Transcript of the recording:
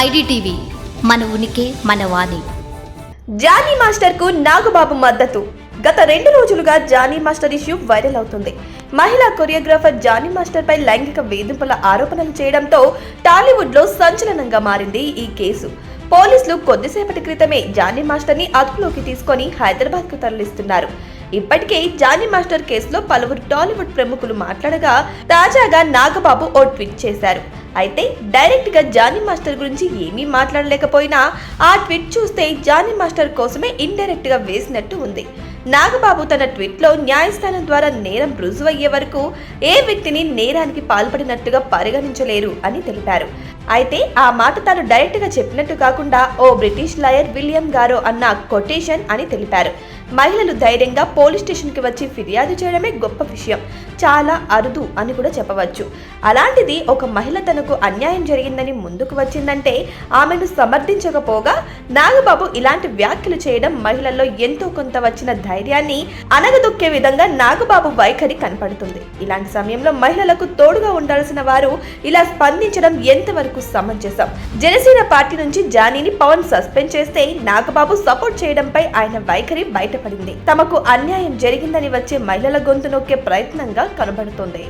IDTV మన ఉనికి మన వాణి. జానీ మాస్టర్కు నాగబాబు మద్దతు. గత రెండు రోజులుగా జానీ మాస్టర్ ఇష్యూ వైరల్ అవుతుంది. మహిళా కొరియోగ్రాఫర్ జానీ మాస్టర్ పై లైంగిక వేధింపుల ఆరోపణలు చేయడంతో టాలీవుడ్లో సంచలనంగా మారింది ఈ కేసు. పోలీసులు కొద్దిసేపటి క్రితమే జానీ మాస్టర్ని అదుపులోకి తీసుకొని హైదరాబాద్కు తరలిస్తున్నారు. ఇప్పటికే జానీ మాస్టర్ కేసులో పలువురు టాలీవుడ్ ప్రముఖులు మాట్లాడగా తాజాగా నాగబాబు ఓ ట్వీట్ చేశారు. అయితే డైరెక్ట్గా జానీ మాస్టర్ గురించి ఏమీ మాట్లాడలేకపోయినా ఆ ట్వీట్ చూస్తే జానీ మాస్టర్ కోసమే ఇండైరెక్ట్గా వేసినట్టు ఉంది. నాగబాబు తన ట్వీట్లో న్యాయస్థానం ద్వారా నేరం రుజువు అయ్యే వరకు ఏ వ్యక్తిని నేరానికి పాల్పడినట్టుగా పరిగణించలేరు అని తెలిపారు. అయితే ఆ మాట తాను డైరెక్ట్గా చెప్పినట్టు కాకుండా ఓ బ్రిటిష్ లాయర్ విలియం గారో అన్న కొటేషన్ అని తెలిపారు. మహిళలు ధైర్యంగా పోలీస్ స్టేషన్కి వచ్చి ఫిర్యాదు చేయడమే గొప్ప విషయం. చాలా అరుదు అని కూడా చెప్పవచ్చు. అలాంటిది ఒక మహిళ తన తనకు అన్యాయం జరిగిందని ముందుకు వచ్చిందంటే ఆమెను సమర్థించకపోగా నాగబాబు ఇలాంటి వ్యాఖ్యలు చేయడం మహిళల్లో ఎంతో కొంత వచ్చిన ధైర్యాన్ని అనగదొక్కే విధంగా నాగబాబు వైఖరి కనపడుతుంది. ఇలాంటి సమయంలో మహిళలకు తోడుగా ఉండాల్సిన వారు ఇలా స్పందించడం ఎంతవరకు సమంజసం? జనసేన పార్టీ నుంచి జానీని పవన్ సస్పెండ్ చేస్తే నాగబాబు సపోర్ట్ చేయడంపై ఆయన వైఖరి బయటపడింది. తమకు అన్యాయం జరిగిందని వచ్చే మహిళల గొంతు నొక్కే ప్రయత్నంగా కనబడుతుంది.